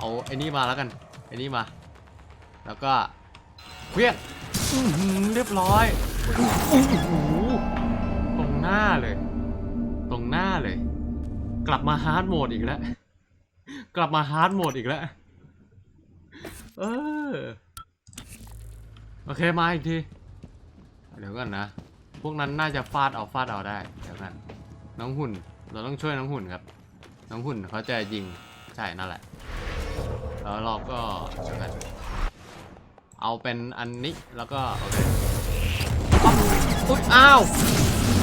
เอาไอ้นี่มาแล้วกันไอ้นี่มา แล้วก็เพี้ยงอื้อหือเรียบร้อยโอ้โหตรงหน้าเลย ตรงหน้าเลย กลับมาฮาร์ดโหมดอีกแล้ว กลับมาฮาร์ดโหมดอีกแล้วเออโอเคมาอีกที เดี๋ยวก่อนนะ พวกนั้นน่าจะฟาดเอาฟาดเอาได้ เดี๋ยวกันน้องหุ่น เราต้องช่วยน้องหุ่นครับ น้องหุ่นเขาจะยิงใช่นั่นแหละ แล้วเราก็เอาเป็นอันนี้แล้วก็โอเคอุ๊ยอ้าว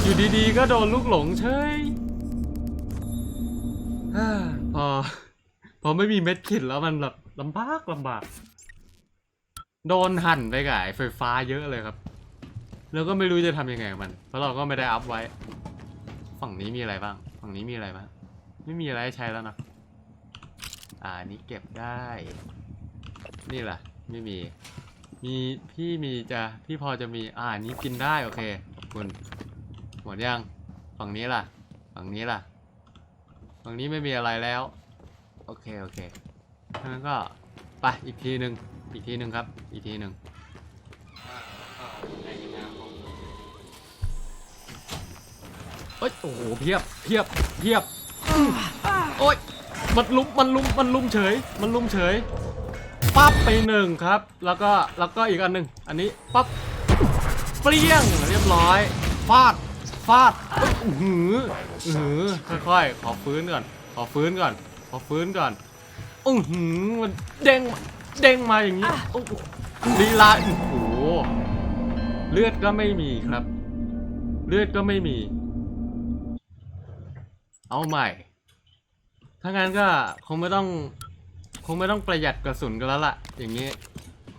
อยู่ดีๆ ก็โดนลูกหลงเฉยฮ่าพอพอไม่มีเม็ดขิดแล้วมันแบบลำบากลำบาก โดนหั่นไปกับไอ้ไฟฟ้าเยอะเลยครับ แล้วก็ไม่รู้จะทำยังไงมัน เพราะเราก็ไม่ได้อัพไว้ ฝั่งนี้มีอะไรบ้าง ฝั่งนี้มีอะไรบ้าง ไม่มีอะไรใช้แล้วนะ อ่าอันนี้เก็บได้ นี่ล่ะ ไม่มี มีพี่มีจะพี่พอจะมีอ่าอันนี้กินได้โอเคขอบคุณหมดยังฝั่งนี้ล่ะ ฝั่งนี้ล่ะ ฝั่งนี้ไม่มีอะไรแล้ว โอเคโอเคงั้นก็ไปอีกทีหนึ่งอีกทีหนึ่งครับ อีกทีหนึ่งเอ้ยโอ้โหเพียบเพียบเพียบอื้อโอ้ย มันลุมมันลุมมันลุมเฉย มันลุมเฉยปั๊บไปหนึ่งครับ แล้วก็แล้วก็อีกอันหนึ่งอันนี้ปั๊บเปรี้ยงเรียบร้อยฟาดฟาดเอ้ยอื้อหืออื้อหือค่อยๆขอฟื้นก่อนขอฟื้นก่อนขอฟื้นก่อนอื้อหือมันเด้งเด้งมาอย่างนี้ลีลาโอ้โหเลือดก็ไม่มีครับ เลือดก็ไม่มี เอาใหม่ ถ้างั้นก็คงไม่ต้อง คงไม่ต้องประหยัดกระสุนกันแล้วล่ะ อย่างนี้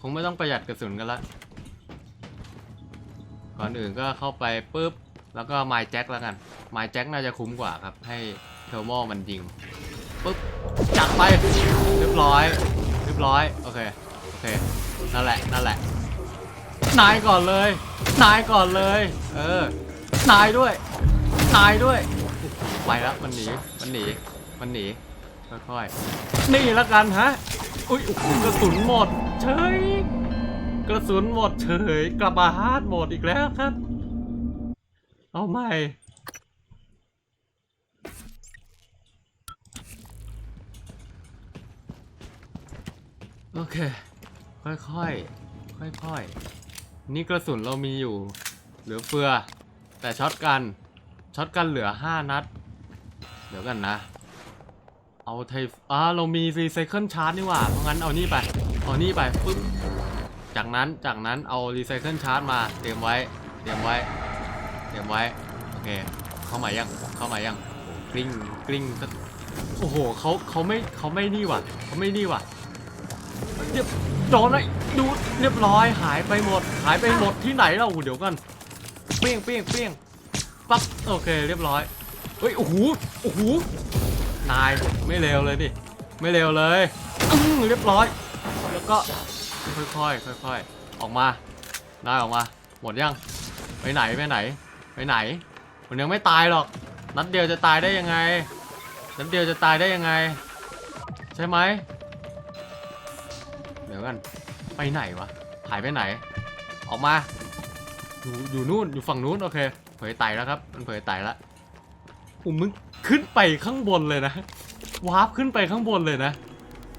คงไม่ต้องประหยัดกระสุนกันละ ก่อนอื่นก็เข้าไปปุ๊บ แล้วก็ไม้แจ็คแล้วกัน ไม้แจ็คน่าจะคุ้มกว่าครับ ให้เทอร์โมมันยิงปุ๊บจัดไป เรียบร้อย เรียบร้อย โอเค โอเค นั่นแหละ นั่นแหละ นายก่อนเลย นายก่อนเลย เออ นายด้วย นายด้วย ไปแล้ว มันหนี มันหนี มันหนีค่อยๆนี่ละกันฮะอุ้ยกระสุนหมดเฉยกระสุนหมดเฉยกลับมาฮาร์ดหมดอีกแล้วครับ เอาใหม่โอเค ค่อยๆ ค่อยๆ นี่กระสุนเรามีอยู่ เหลือเฟือ แต่ช็อตกัน ช็อตกันเหลือ5นัด เดี๋ยวกันนะ เอาไทยอ่าเรามีรีไซเคิลชาร์จนี่หว่าเพราะงั้นเอานี่ไป เอานี่ไปปึ๊บจากนั้นจากนั้นเอารีไซเคิลชาร์จมาเตรียมไว้ เตรียมไว้ เตรียมไว้โอเคเข้ามายังเข้ามายังกลิ้งกลิ้งโอ้โหเขาเขาไม่เขาไม่นี่ว่ะเขาไม่นี่ว่ะเรียบโดนไอ้ดูเรียบร้อยหายไปหมด หายไปหมดที่ไหนเราเดี๋ยวกันเปี้ยงเปี้ยงเปี้ยงปั๊บโอเคเรียบร้อยเฮ้ยโอ้โหโอ้โห นายไม่เร็วเลยดิ ไม่เร็วเลยเรียบร้อย แล้วก็ค่อยๆค่อยๆออกมานายออกมา หมดยังไปไหนไปไหนไปไหนมันยังไม่ตายหรอก นัดเดียวจะตายได้ยังไง นัดเดียวจะตายได้ยังไง ใช่ไหมเดี๋ยวกันไปไหนวะหายไปไหน ออกมา อยู่อยู่นู่นอยู่ฝั่งนู้นโอเคเผยไตแล้วครับ มันเผยไตแล้วอุ้มมึง ขึ้นไปข้างบนเลยนะวาร์ปขึ้นไปข้างบนเลยนะ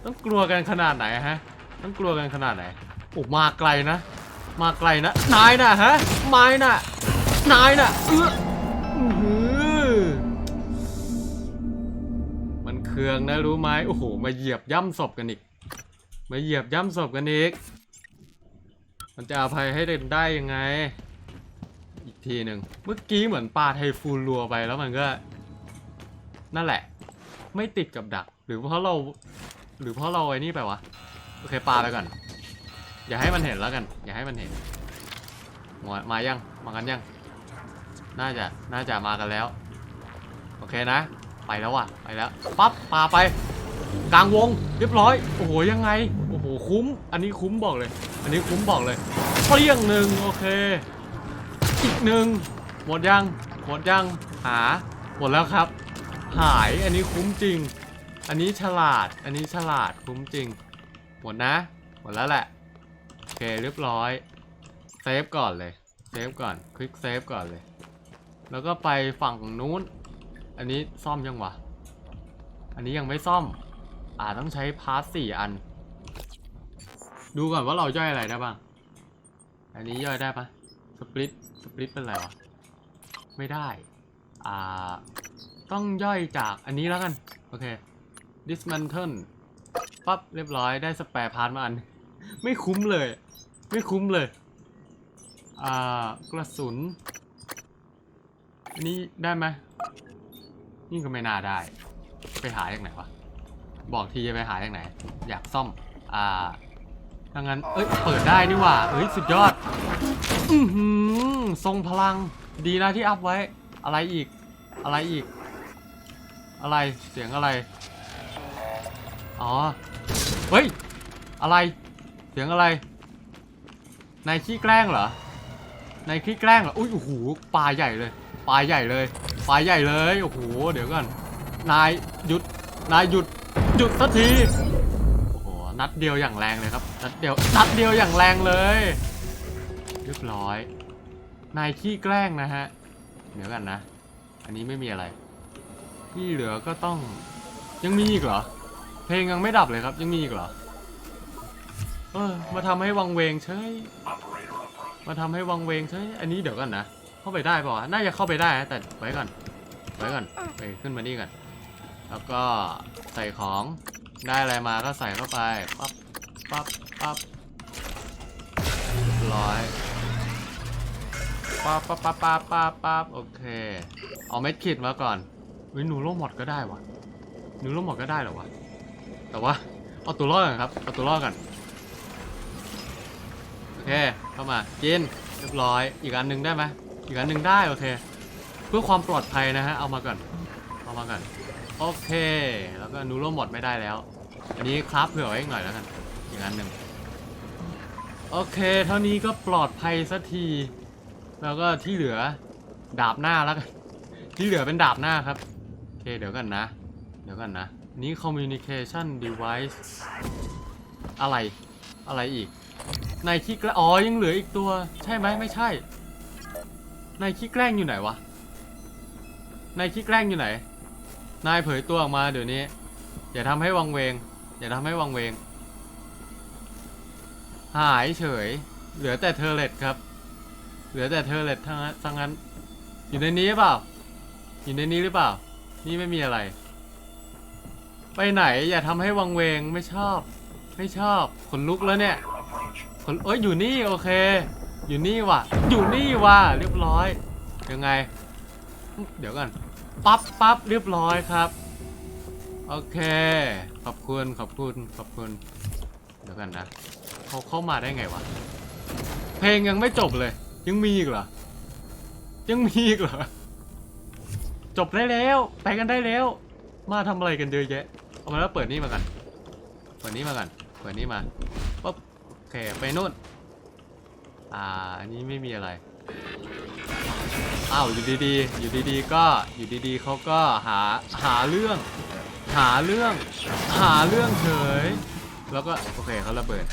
ต้องกลัวกันขนาดไหนฮะ ต้องกลัวกันขนาดไหนโอ้มาไกลนะ มาไกลนะนายน่ะฮะไม้น่ะนายน่ะเอออื้อมันเคืองนะรู้ไหมโอ้โห มาเหยียบย่ำศพกันอีก มาเหยียบย่ำศพกันอีก มันจะอภัยให้เด่นได้ยังไง อีกทีหนึ่งเมื่อกี้เหมือนปลาไทฟูรัวไปแล้วมันก็ นั่นแหละ ไม่ติดกับดัก หรือเพราะเรา หรือเพราะเราไอ้นี่ไปวะ โอเคปลาไปก่อน อย่าให้มันเห็นแล้วกัน อย่าให้มันเห็น มามายัง มากันยัง น่าจะ น่าจะมากันแล้ว โอเคนะ ไปแล้วว่ะ ไปแล้ว ปั๊บ ปลาไป กลางวง เรียบร้อย โอ้โห ยังไง โอ้โห คุ้ม อันนี้คุ้มบอกเลย อันนี้คุ้มบอกเลยเปรี้ยงหนึ่งโอเค อีกหนึ่งหมดยัง หมดยัง หา หมดแล้วครับ หาย อันนี้คุ้มจริง อันนี้ฉลาด อันนี้ฉลาดคุ้มจริง หมดนะ หมดแล้วแหละ โอเคเรียบร้อย เซฟก่อนเลย เซฟก่อน คลิกเซฟก่อนเลย แล้วก็ไปฝั่งนู้น อันนี้ซ่อมยังวะ อันนี้ยังไม่ซ่อม อ่าต้องใช้พาร์ทสี่อัน ดูก่อนว่าเราย่อยอะไรได้บ้าง อันนี้ย่อยได้ปะสปลิต สปลิตเป็นอะไรวะ ไม่ได้ อ่า ต้องย่อยจากอันนี้แล้วกัน โอเค dismantle ปั๊บเรียบร้อยได้สแปร์พาร์ทมาอัน ไม่คุ้มเลย ไม่คุ้มเลย อ่ากระสุน อันนี้ได้ไหมนี่ก็ไม่น่าได้ ไปหาจากไหนวะ บอกทีจะไปหาจากไหน อยากซ่อม อ่าถ้างั้น เอ้ย เปิดได้นี่หว่า เอ้ย สุดยอด อือหือทรงพลัง ดีนะที่อัพไว้ อะไรอีก อะไรอีก อะไรเสียงอะไร อ๋อ เฮ้ย อะไร เสียงอะไร นายขี้แกล้งเหรอนายขี้แกล้งเหรอ อุ้ยโอ้โหปลาใหญ่เลย ปลาใหญ่เลย ปลาใหญ่เลย โอ้โห เดี๋ยวก่อน นายหยุด นายหยุด หยุดสักที โอ้โห นัดเดียวอย่างแรงเลยครับ นัดเดียว นัดเดียวอย่างแรงเลย เรียบร้อย นายขี้แกล้งนะฮะ เดี๋ยวกันนะ อันนี้ไม่มีอะไร ที่เหลือก็ต้องยังมีอีกเหรอ เพลงยังไม่ดับเลยครับ ยังมีอีกเหรอเออมาทำให้วังเวงเฉยมาทำให้วังเวงเฉยอันนี้เดี๋ยวกันนะเข้าไปได้ป่าวะน่าจะเข้าไปได้แต่ไว้ก่อนไว้ก่อนไปขึ้นมานี่ก่อนแล้วก็ใส่ของได้อะไรมาก็ใส่เข้าไปปั๊บปั๊บปั๊บร้อยปั๊บปั๊บปั๊บปั๊บปั๊บโอเค เอาเม็ดขีดมาก่อน เฮ้ยหนูโลหมดก็ได้วะหนูโลหมดก็ได้เหรอวะ แต่ว่าเอาตัวรอดก่อนครับ เอาตัวรอดก่อน โอเค เข้ามากินเรียบร้อย อีกอันหนึ่งได้ไหมอีกอันหนึ่งได้โอเค เพื่อความปลอดภัยนะฮะ เอามาก่อน เอามาก่อน โอเค แล้วก็นูโรหมดไม่ได้แล้ว อันนี้คราฟเผื่อไว้อีกหน่อยแล้วกัน อีกอันหนึ่งโอเค เท่านี้ก็ปลอดภัยสักที แล้วก็ที่เหลือดาบหน้าแล้วกัน ที่เหลือเป็นดาบหน้าครับ เคเดี๋ยวกันนะ เดี๋ยวกันนะ นี่ communication device อะไร อะไรอีกในขี้แกล้งอ๋อ ยังเหลืออีกตัว ใช่ไหมไม่ใช่ในขี้แกล้งอยู่ไหนวะในขี้แกล้งอยู่ไหน นายเผยตัวออกมาเดี๋ยวนี้ อย่าทำให้วังเวง อย่าทำให้วังเวง หายเฉย เหลือแต่เทเลตครับ เหลือแต่เทเลตทั้งนั้นทั้งนั้น อยู่ในนี้หรือเปล่า อยู่ในนี้หรือเปล่า นี่ไม่มีอะไร ไปไหนอย่าทำให้วังเวงไม่ชอบ ไม่ชอบขนลุกแล้วเนี่ยขนเอ้ยอยู่นี่โอเค อยู่นี่ว่ะ อยู่นี่ว่ะเรียบร้อยยังไง เดี๋ยวกันปั๊บปั๊บเรียบร้อยครับ โอเค ขอบคุณขอบคุณขอบคุณ เดี๋ยวกันนะเขาเข้ามาได้ไงวะเพลงยังไม่จบเลย ยังมีอีกเหรอยังมีอีกเหรอ จบได้แล้ว ไปกันได้แล้ว มาทำอะไรกันเยอะแยะ เอามาแล้วเปิดนี่มากันเปิดนี่มากันเปิดนี่มาปุ๊บโอเคไปนู่น อ่า อันนี้ไม่มีอะไร อ้าว อยู่ดีๆ อยู่ดีๆ ก็ อยู่ดีๆ เขาก็หา หาเรื่อง หาเรื่อง หาเรื่องเฉย แล้วก็ โอเคเขาระเบิด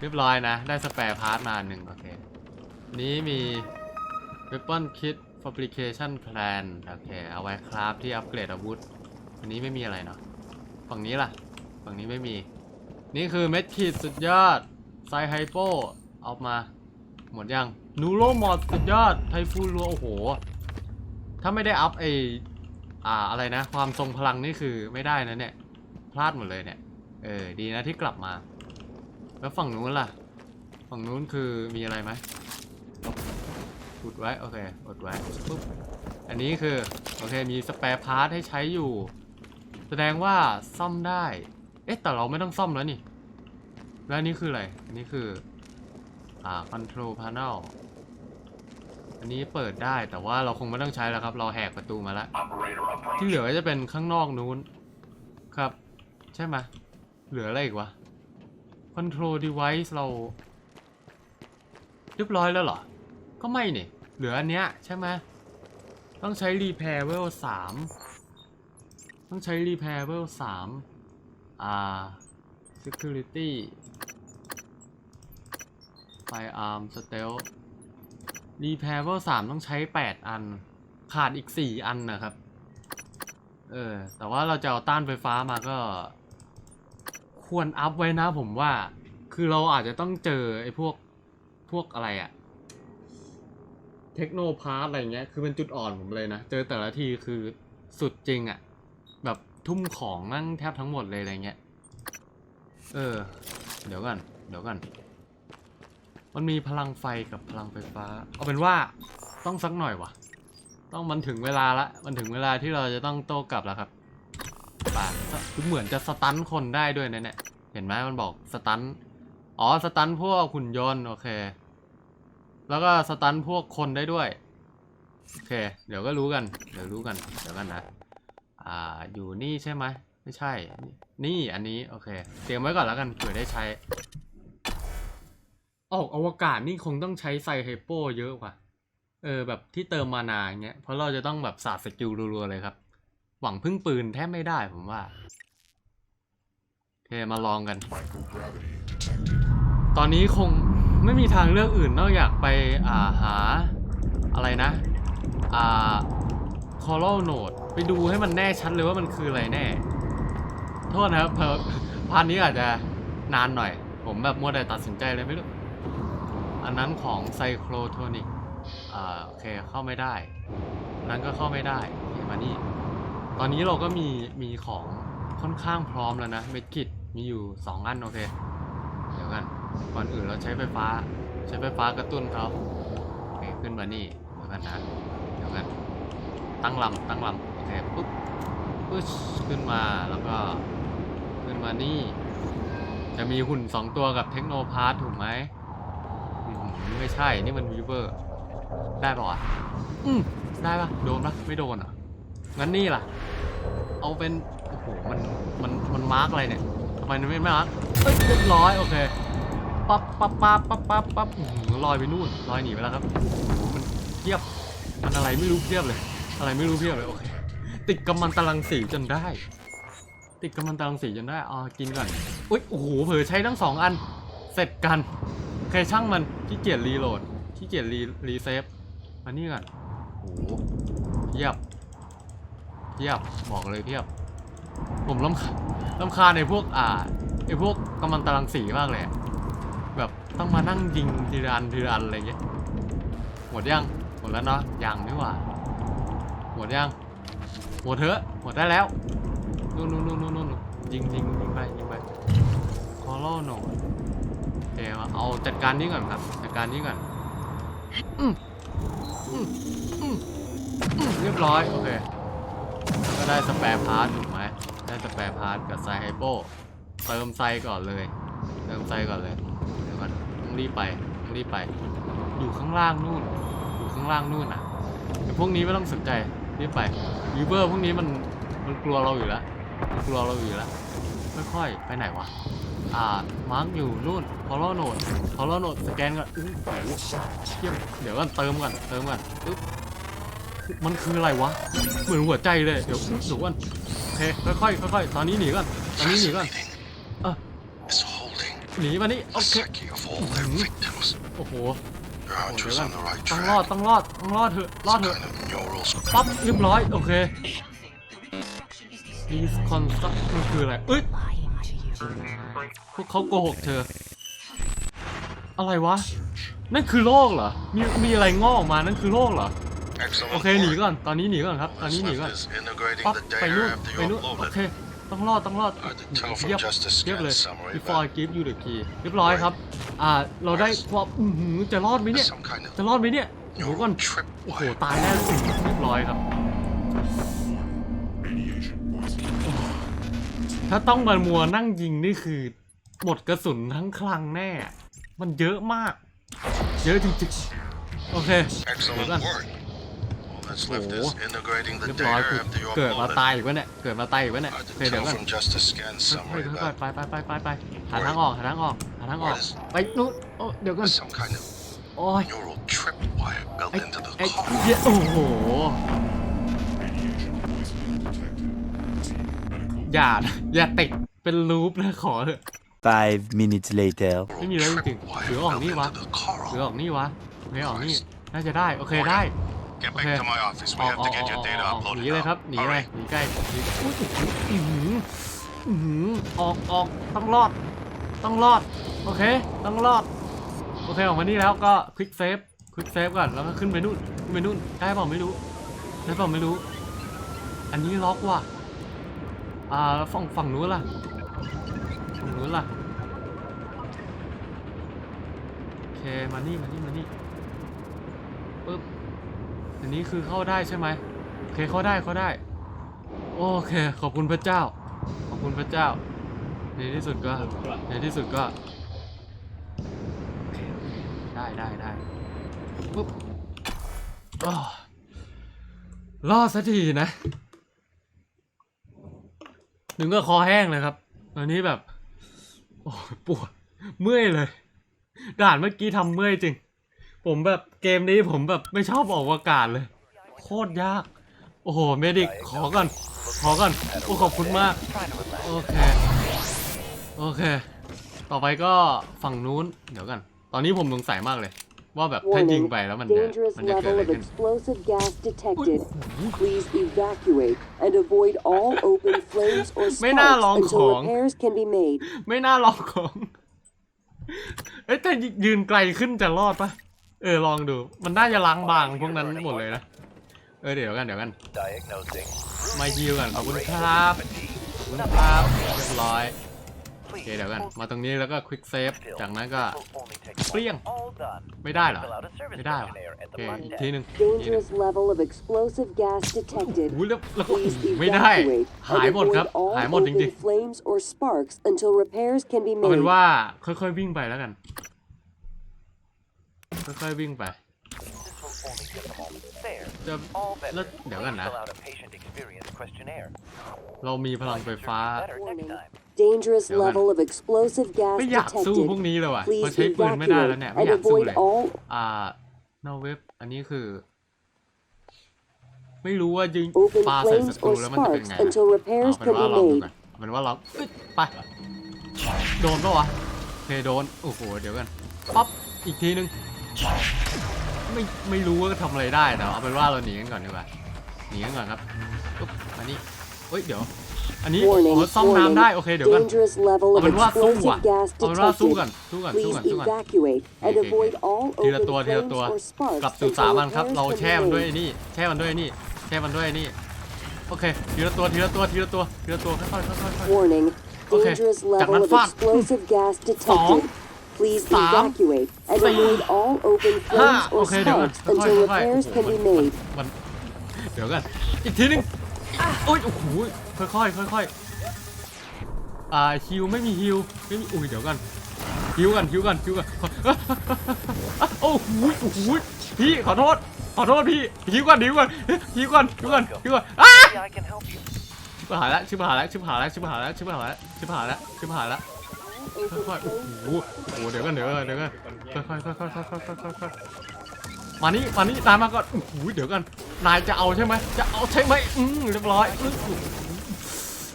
เรียบร้อยนะ ได้สแปร์พาร์ทมาหนึ่งโอเค นี้มี Weapon Kit Fabrication Plan โอเค เอาไว้คราฟที่อัปเกรดอาวุธ อันนี้ไม่มีอะไรเนาะ ฝั่งนี้ล่ะ ฝั่งนี้ไม่มี นี่คือเม็ดขีดสุดยอดไซไฮโปเอามา หมดยัง นูโรมอดสุดยอด ไทฟูรัว โอ้โห ถ้าไม่ได้อัพไออ่า อะไรนะ ความทรงพลังนี่คือไม่ได้นะเนี่ย พลาดหมดเลยเนี่ย เออ ดีนะที่กลับมา แล้วฝั่งนู้นล่ะ ฝั่งนู้นคือมีอะไรไหม อุดไว้ โอเคอุดไว้ปุ๊บอันนี้คือ โอเค มีสแปร์พาร์ทให้ใช้อยู่ แสดงว่าซ่อมได้ เอ๊ะ แต่เราไม่ต้องซ่อมแล้วนี่ แล้วนนี้คืออะไร อันนี้คือ อ่า control panel อันนี้เปิดได้แต่ว่าเราคงไม่ต้องใช้แล้วครับ เราแหกประตูมาแล้ว ที่เหลือจะเป็นข้างนอกนู้น ครับ ใช่ไหมเหลืออะไรอีกวะ control device เราเรียบร้อยแล้วเหรอ ก็ไม่นี่ เหลืออันเนี้ยใช่ไหมต้องใช้ repair level 3ต้องใช้ repair เวลสามอ่า security firearm stealth repair เวลสามต้องใช้แปดอัน ขาดอีกสี่อันนะครับ เออ แต่ว่าเราจะเอาต้านไฟฟ้ามาก็ ควรอัพไว้นะผมว่า คือเราอาจจะต้องเจอไอ้พวก พวกอะไรอะ เทคโนพาร์ทอะไรเงี้ย คือเป็นจุดอ่อนผมเลยนะ เจอแต่ละทีคือสุดจริงอะแบบทุ่มของนั่งแทบทั้งหมดเลยอะไรเงี้ย เออ เดี๋ยวก่อน เดี๋ยวก่อน มันมีพลังไฟกับพลังไฟฟ้า เอาเป็นว่าต้องสักหน่อยวะต้องมันถึงเวลาละ มันถึงเวลาที่เราจะต้องโต้กลับแล้วครับป่าคือเหมือนจะสตันคนได้ด้วยนะเนี่ย เห็นไหมมันบอกสตัน อ๋อ สตันพวกหุ่นยนต์โอเค แล้วก็สตันพวกคนได้ด้วย โอเค เดี๋ยวก็รู้กัน เดี๋ยวรู้กัน เดี๋ยวกันนะ อ่า อยู่นี่ใช่ไหม ไม่ใช่ นี่ อันนี้ โอเค เตรียมไว้ก่อนแล้วกัน เผื่อได้ใช้ออกอวกาศนี่คงต้องใช้ไซไฮโปเยอะกว่า เออ แบบที่เติมมานาเงี้ย เพราะเราจะต้องแบบสาดสกิลรัวๆเลยครับ หวังพึ่งปืนแทบไม่ได้ผมว่าโอเคมาลองกัน ตอนนี้คง ไม่มีทางเลือกอื่นนอกจากไปอ่าหาอะไรนะ อ่า Coral Node ไปดูให้มันแน่ชัดเลยว่ามันคืออะไรแน่ โทษนะครับพาร์ทนี้อาจจะนานหน่อย ผมแบบมัวแต่ตัดสินใจเลยไม่รู้อันนั้นของไซโครโทนิกอ่าโอเคเข้าไม่ได้อนั้นก็เข้าไม่ได้โอเคมานี่ ตอนนี้เราก็มีมีของค่อนข้างพร้อมแล้วนะเมดกิตมีอยู่ 2 อันโอเค เดี๋ยวกัน ก่อนอื่นเราใช้ไฟฟ้า ใช้ไฟฟ้ากระตุ้นเขาโอเคขึ้นมานี่เดี๋ยวกันนะเดี๋ยวกันตั้งลำตั้งลำโอเคปุ๊บปุ๊บขึ้นมาแล้วก็ขึ้นมานี่ จะมีหุ่นสองตัวกับเทคโนพาร์ทถูกไหมไม่ใช่ นี่มันวีเวอร์ ได้ปะวะอืมได้ปะโดนปะไม่โดนอะ งั้นนี่ล่ะ เอาเป็น โอ้โห มัน มัน มันมาร์กอะไรเนี่ยทำไมมันไม่มาร์กเรียบร้อย โอเค ปั๊บปั๊บปั๊บปั๊บปั๊บปั๊บอื้อหือลอยไปนู่นลอยหนีไปแล้วครับโอ้โหมันเพียบมันอะไรไม่รู้เพียบเลย อะไรไม่รู้เพียบเลยโอเคติดกำมันตรังสีจนได้ ติดกำมันตรังสีจนได้อ่ากินก่อนอุ้ยโอ้โหเผลอใช้ทั้งสองอันเสร็จกันโอเคช่างมันขี้เกียจรีโหลดขี้เกียจรีรีเซฟมานี่ก่อนโอ้โหเพียบเพียบบอกเลยเพียบ ผมลำคาลำคาในพวกอ่าไอพวกกำมันตรังสีมากเลย แบบต้องมานั่งยิงทีละอันทีละอันอะไรเงี้ยหมดยังหมดแล้วเนาะยังนี่หว่าหมดยังหมดเถอะหมดได้แล้วนู่นนู่นนู่นนู่นยิงยิงยิงไปยิงไปคอร์โลโนโอเคมาเอาจัดการนี้ก่อนครับจัดการนี้ก่อนเรียบร้อยโอเคก็ได้สแปร์พาร์ทถูกไหมได้สแปร์พาร์ทกับไซไฮโปเติมไซก่อนเลยเติมไซก่อนเลย ต้องรีบไปต้องรีบไป อยู่ข้างล่างนู่น อยู่ข้างล่างนู่นอะแต่พวกนี้ไม่ต้องสนใจรีบไปวีเบอร์พวกนี้มันมันกลัวเราอยู่แล้วมันกลัวเราอยู่แล้วค่อยๆไปไหนวะอ่ามาร์กอยู่นู่นพอลโนดพอลโนดสแกนก่อนอู้หูเทียบเดี๋ยวก่อนเติมก่อนเติมก่อนปึ๊บมันคืออะไรวะ เหมือนหัวใจเลย เดี๋ยวเดี๋ยวก่อนโอเคค่อยๆค่อยๆตอนนี้หนีก่อนตอนนี้หนีก่อน Breathing เออ is holding หนีมานี่โอ the เค psyche of all their Mhm. victims. โอ้โห Your โอ้ aunt เดี๋ยว was ก่อน on the right ต้องรอด track. ต้องรอดต้องรอดเถอะรอด Some เถอะ kind of neural ปั๊บเรียบร้อยโอเค Reconstruct มันคืออะไรเอ้ยพวกเขาโกหกเธอ อะไรวะ นั่นคือโรคเหรอ มีมีอะไรงอกออกมา นั่นคือโรคเหรอ Excellent โอเคหนี work. ก่อน ตอนนี้หนีก่อนครับ ตอน What's นี้หนีก่อน left is integrating ปั๊บ the ไปนู่น data after ไป you นู่นโอ upload เค it. ต้องรอดต้องรอด Hard to tell from เยียบ just the เยียบ scan เลย summary, before I but- give you the key เรียบร้อยครับ อ่า เราได้ความอื้อหือจะรอดไหมเนี่ย There's some kind จะ of รอดไหมเนี่ยเดี๋ยวก่อน neural โอ้โห tripwire. ตายแน่เลยเรียบร้อยครับถ้าต้องมามัวนั่งยิงนี่คือ หมดกระสุนทั้งคลังแน่ มันเยอะมาก เยอะจริงๆ โอเค Excellent Hold on. work. All that's left is Oh. integrating the เรียบร้อย data คือ after you เกิดมา upload ตาย it. อีกวะเนี่ย เกิดมาตายอีกวะเนี่ย Hard โอ to เคเดี๋ยว tell ก่อน from just the scan ค่อย summary, ๆค่อยๆ but ไปไปไปไปไปหาทางออกหาทางออกหาทางออก ไปนู่นโอ้เดี๋ยวก่อน there's some kind of โอ้ย neural tripwire built ไอ้ into the ไอ้ car. เหี้ยโอ้โหอย่านะอย่าติดเป็นลูปนะขอเถอะ Five minutes later. ไม่มีแล้วจริงๆหรือออกนี่วะ Into the car. หรือออกนี่วะไม่ออกนี่ น่าจะได้ โอเคได้ Get back Okay. to my office. อ We อก have ออ to กอ get อก your ออก data ออก uploaded หนีเลยครับ หนี now. เลย Alright. หนีใกล้หนีอุ๊ยอื้อหืออื้อหือออกออกต้องรอด ต้องรอด โอเค ต้องรอด โอเค ออกมานี่แล้วก็ควิกเซฟควิกเซฟก่อน แล้วก็ขึ้นไปนู่น ขึ้นไปนู่น ได้เปล่าไม่รู้ ได้เปล่าไม่รู้ อันนี้ล็อกว่ะ อ่าแล้วฝั่งฝั่งนู้นล่ะ ฝั่งนู้นล่ะ โอเค มานี่ มานี่ มานี่ปึ๊บ อันนี้คือเข้าได้ใช่ไหมโอเคเข้าได้เข้าได้ โอเค ขอบคุณพระเจ้า ขอบคุณพระเจ้า ในที่สุดก็ ในที่สุดก็ ได้ได้ได้ปุ๊บอ้อรอดสักทีนะถึงก็คอแห้งเลยครับ ตอนนี้แบบ โอ้ยปวด เมื่อยเลย ด่านเมื่อกี้ทำเมื่อยจริง ผมแบบเกมนี้ผมแบบไม่ชอบออกอากาศเลย โคตรยาก โอ้โหเมดิกขอก่อน ขอก่อนโอ้ขอบคุณมาก โอเค โอเค ต่อไปก็ฝั่งนู้น เดี๋ยวกัน ตอนนี้ผมสงสัยมากเลย ว่าแบบถ้ายิง Warning, ไปแล้วมันจะ dangerous มันจะเกิดอะไร level of ขึ้น explosive gas อุ๊ย detected. โอ้โห Please evacuate and avoid all open flames or ไม่น่า sparks ลองของ until repairs can be made. ไม่น่าลองของเอ้ยแต่ยืนไกลขึ้นจะรอดปะ เออลองดู มันน่าจะล้างบางพวกนั้นหมดเลยนะ เออเดี๋ยวกันเดี๋ยวกัน Diagnosing. มาฮิวกันขอบคุณครับขอบคุณครับเรียบร้อยโอเคเดี๋ยวกัน มาตรงนี้แล้วก็ควิกเซฟ จากนั้นก็เปรี้ยง All done. ไม่ได้เหรอ Fill out a service ไม่ได้เหรอ questionnaire at โอ the เค front อีก desk. ทีหนึ่งอีกทีหนึ่ง Dangerous level of explosive gas detected. อุ้ยแล้วแล้วก็ Please ไม่ได้ evacuate หาย and หมดครับ avoid all หายหมดจริง open flames or sparks until repairs can be ๆเอาเป็น made. ว่าค่อยๆวิ่งไปแล้วกัน ค่อยๆวิ่งไป This will only take a moment. There. จะ All แล้ว veterans, เดี๋ยวกัน please นะ fill out a patient experience questionnaire. เรามีพลังไฟฟ้า Better next time. Dangerous Điều level of explosive gas ไม่อยากสู้พวก detected. นี้เลยว่ะพอ Please ใช้ปืนไม่ได้แล้ว evacuate เนี่ย ไม่ and อยากสู้ avoid เลย all อ่านอกเว็บ อันนี้คือ ไม่รู้ว่ายิง open ปาใส่ส flames กรู or แล้วมันจะเป็น sparks ไงนะ until เอา repairs เป็น can ว่า be ลองดู made. กันเอาเป็นว่าเราเอ้ยไป โดนปะวะโอเคโดน โอ้โห เดี๋ยวกันปั๊บอีกทีนึง ไม่ไม่รู้ว่าทำอะไรได้แต่เอาเป็นว่าเราหนีกันก่อนดีกว่าหนีกันก่อนครับปุ๊บมานี่เฮ้ยเดี๋ยว อันนี้ Warning, โอ้ซ่อมน้ำ warning. ได้โอเคเดี๋ยวกัน Dangerous level เอา of เป็นว่าสู้อะ explosive gas เอาเป็นว่าสู้กัน detected. สู้กันสู้ Please กันสู้กัน evacuate and Okay, okay, avoid okay. all ทีละ open ตัวทีละ flames ตัว or กลับ sparks สู่สา until มัญครับ repairs เรา can แช่ be มันด้วย made. ไอ้นี่แช่มันด้วยไอ้นี่แช่มันด้วยไอ้นี่โอเคทีละตัวทีละตัวทีละตัวทีละตัวค่อยๆค่อยๆค่อย Warning, Okay, dangerous จาก level นั้น of ฟาด explosive gas สอง detected. Please สาม evacuate and สี่ avoid all open ๆห้า flames โอ or เคเดี๋ยวกัน sparks ค่อย until ๆค่อยๆ repairs โอ้ can โห be มัน made. มันเดี๋ยวกันอีกทีหนึงโอ้ยโอ้โหค่อยๆค่อยๆอ่าฮิวไม่มีฮิวไม่มีอุ้ยเดี๋ยวกันฮิวกันฮิวกันฮิวกันโอ้โหโอ้โหพี่ขอโทษขอโทษพี่ฮิวกันฮิวกันฮิวกันฮิวกันฮิวกันอ้า Maybe I can help you. ชิบหายแล้วชิบหายแล้วชิบหายแล้วชิบหายแล้วชิบหายแล้วชิบหายแล้วชิบหายแล้ว ค่อยๆโอ้โหโอ้โห เดี๋ยวกันเดี๋ยวกันเดี๋ยวกันค่อยๆค่อยๆค่อยๆค่อยๆค่อยๆค่อยมานี่ มานี่ นายมาก่อนโอ้โห เดี๋ยวกัน นายจะเอาใช่ไหมจะเอาใช่ไหมอืมเรียบร้อยอื้อ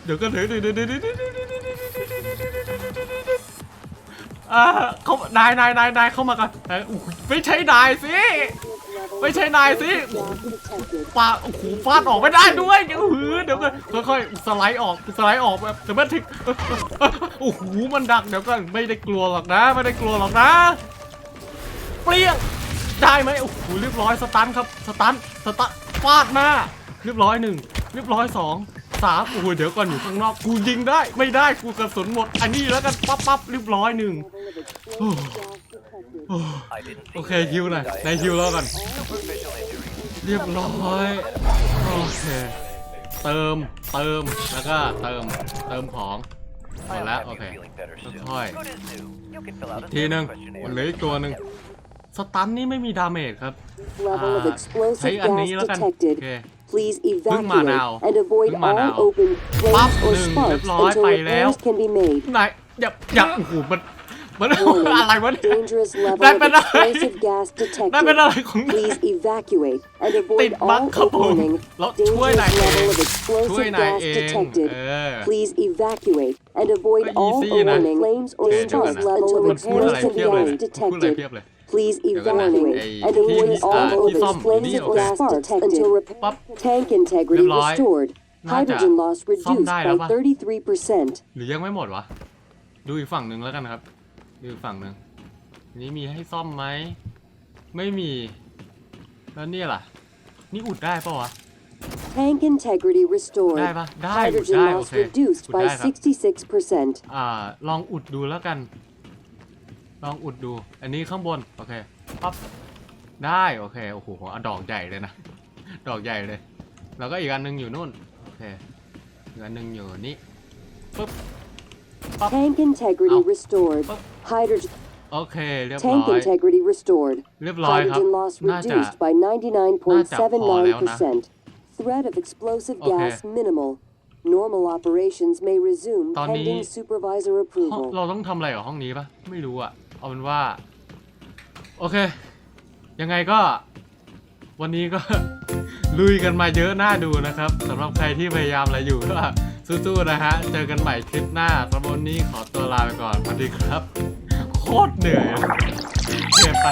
เดี๋ยวกันเดี๋ยวเดี๋ยวเดี๋ยวเดี๋ยวเดี๋ยวเดี๋ยวเดี๋ยวเดี๋ยวเดี๋ยวเดี๋ยวเดี๋ยวอ่าเขานายนายนายนายเข้ามาก่อนนายโอ้โหไม่ใช่นายสิ ไม่ใช่นายสิ Gas detected. ปาโอ้โหฟาดออกไม่ได้ด้วยเดี๋ยวหือเดี๋ยวกันค่อยๆสไลด์ออกสไลด์ออกแบบแต่ไม่ทิ้งโอ้โหมันดักเดี๋ยวก่อนไม่ได้กลัวหรอกนะ ไม่ได้กลัวหรอกนะเปรี้ยงได้ไหมโอ้โหเรียบร้อยสตันครับสตันสตันฟาดหน้าเรียบร้อยหนึ่งเรียบร้อยสองสามโอ้โหเดี๋ยวก่อนอยู่ข้างนอกกูยิงได้ ไม่ได้กูกระสุนหมด อันนี้แล้วกันปั๊บปั๊บเรียบร้อยหนึ่ง Level of explosive gas detected. โอ้ I didn't โอ think เคฮิวหน่อยในฮิวแล้วกัน superficial injuries. เรียบร้อยโอเคเติมเติมแล้วก็เติมเติมของหม I'll ดแล้ว have โอ you เค feeling better soon. Thôi. Good as new. You can fill out a ทีหนึ่ง service questionnaire. เหลืออีกตัวหนึ่งสตันนี่ไม่มีดาเมจครับ Level of อ่าใช้ explosive อัน gas นี้แล้วกันโอ detected. เค Please เพิ่งมา evacuate ดาว and avoid เพิ่งมาดาว all open ปั๊บ flames or หนึ่งเรียบ sparks ร้อย until ไปแล้ว repairs can be made. นายอย่าอย่าโอ้โหมัน มัน Warning. อะไรวะเนี่ย Dangerous level That of been a- explosive gas นั่นเป็น detected. อะไรของ Please evacuate and ติด avoid บั๊ก all ครับผม opening. แล้วช่วย Dangerous นายเอง level of ช่วย explosive นาย gas เอง detected. เออ Please evacuate and avoid Well, all easy enough. opening flames or Okay, sparks do it. level of มันพูดอะไร explosive เพียบเลย gas เนี่ยพูดอะไร detected. เพียบเลย Please เดี๋ยวก่อนนะ evacuate ไอ้ and ที่ avoid อ่า all ที่ซ่อม open นี่ flames โอ or เค sparks until repair. ปั๊บ Tank integrity เรียบร้อย restored. น่าจะ Hydrogen loss ซ่อม reduced ได้แล้ว by ปะ 33%. หรือยังไม่หมดวะ ดูอีกฝั่งหนึ่งแล้วกันนะครับดู อีกฝั่งหนึ่งอันนี้มีให้ซ่อมไหม ไม่มี แล้วเนี่ยล่ะ นี่อุดได้ปะวะ Tank integrity restored. ได้ปะได้อุด Hydrogen ได้โอ loss เค reduced อุด by ได้ครับ 66%. อ่า ลองอุดดูแล้วกัน ลองอุดดู อันนี้ข้างบน โอเค ปั๊บ ได้ โอเค โอ้โหเอาดอกใหญ่เลยนะ ดอกใหญ่เลย แล้วก็อีกอันหนึงอยู่นู่น โอเค อีกอันหนึงอยู่นี่ปึ๊บ Tank integrity Ow. restored. Oh. Hydrogen โอเค เรียบร้ tank อย integrity restored. เรียบร้อยครับ Hydrogen loss น่าจะ reduced by 99.79%. Threat of explosive Okay. gas minimal. Normal operations may resume ตอนนี้ pending supervisor ห้อง approval. เราต้องทำอะไรกับห้องนี้ปะไม่รู้อะเอาเป็นว่า โอเค ยังไงก็ วันนี้ก็ ลุยกันมาเยอะน่าดูนะครับสำหรับใครที่พยายามอะไรอยู่ก็สู้ๆนะฮะ เจอกันใหม่คลิปหน้าสำหรับวันนี้ขอตัวลาไปก่อนสวัสดีครับโคตรเหนื่อยเจ็บไป